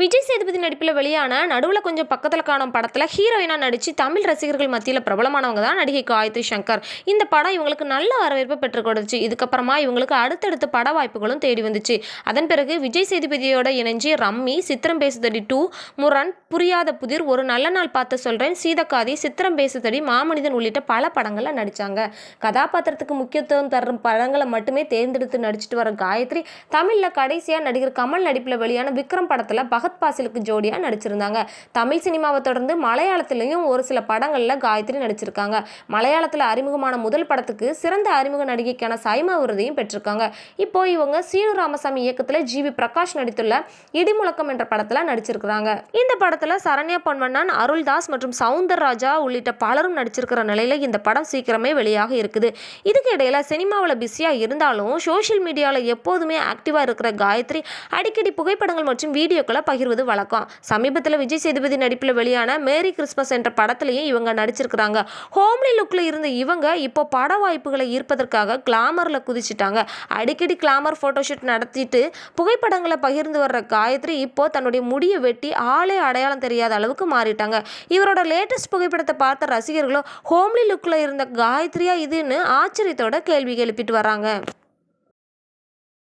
விஜய் சேதுபதி நடிப்பில் வெளியான நடுவில் கொஞ்சம் பக்கத்தில் காணும் படத்தில் ஹீரோயினாக நடித்து தமிழ் ரசிகர்கள் மத்தியில் பிரபலமானவங்க தான் நடிகை காயத்ரி சங்கர். இந்த படம் இவங்களுக்கு நல்ல வரவேற்பு பெற்றுக் கொடுத்துச்சு. இதுக்கப்புறமா இவங்களுக்கு அடுத்தடுத்து பட வாய்ப்புகளும் தேடி வந்துச்சு. அதன் பிறகு விஜய் சேதுபதியோட இணைஞ்சு ரம்மி சித்திரம் பேசுதடி டூ முரண் புரியாத புதிர் ஒரு நல்ல நாள் பார்த்து சொல்கிறேன் சீதக்காதி சித்திரம் பேசுதடி மாமனிதன் உள்ளிட்ட பல படங்களில் நடித்தாங்க கதாபாத்திரத்துக்கு முக்கியத்துவம் தரும் படங்களை மட்டுமே தேர்ந்தெடுத்து நடிச்சிட்டு வர காயத்ரி தமிழில் கடைசியாக நடிகர் கமல் நடிப்பில் வெளியான விக்ரம் படத்தில் பகத் பாசிலுக்கு ஜோடியாக நடிச்சிருந்தாங்க. தமிழ் சினிமாவை தொடர்ந்து மலையாளத்திலையும் ஒரு சில படங்களில் காயத்ரி நடிச்சிருக்காங்க. மலையாளத்தில் அறிமுகமான முதல் படத்துக்கு சிறந்த அறிமுக நடிகைக்கான சைமா விருதையும் பெற்றிருக்காங்க. இப்போ இவங்க சீனு ராமசாமி இயக்கத்தில் ஜிவி பிரகாஷ் நடித்துள்ள இடிமுழக்கம் என்ற படத்தில் நடிச்சிருக்கிறாங்க. இந்த படத்தில் சரண்யா பொன்வண்ணன் அருள்தாஸ் மற்றும் சவுந்தரராஜா உள்ளிட்ட பலரும் நடிச்சிருக்கிற நிலையில் இந்த படம் சீக்கிரமே வெளியாக இருக்குது. இதுக்கு இடையில சினிமாவில் பிஸியாக இருந்தாலும் சோஷியல் மீடியாவில் எப்போதுமே ஆக்டிவாக இருக்கிற காயத்ரி அடிக்கடி புகைப்படங்கள் மற்றும் வீடியோக்களை பகிர்வது வழக்கம். சமீபத்தில் விஜய் சேதுபதி நடிப்பில் வெளியான மேரி கிறிஸ்மஸ் என்ற படத்துலையும் இவங்க நடிச்சிருக்கிறாங்க. ஹோம்லி லுக்கில் இருந்த இவங்க இப்போ பட வாய்ப்புகளை ஈர்ப்பதற்காக கிளாமரில் குதிச்சிட்டாங்க. அடிக்கடி கிளாமர் ஃபோட்டோஷூட் நடத்திட்டு புகைப்படங்களை பகிர்ந்து வர்ற காயத்ரி இப்போ தன்னுடைய முடியை வெட்டி ஆளே அடையாளம் தெரியாத அளவுக்கு மாறிட்டாங்க. இவரோட லேட்டஸ்ட் புகைப்படத்தை பார்த்த ரசிகர்களும் ஹோம்லி லுக்கில் இருந்த காயத்ரியா இதுன்னு ஆச்சரியத்தோட கேள்வி எழுப்பிட்டு வராங்க.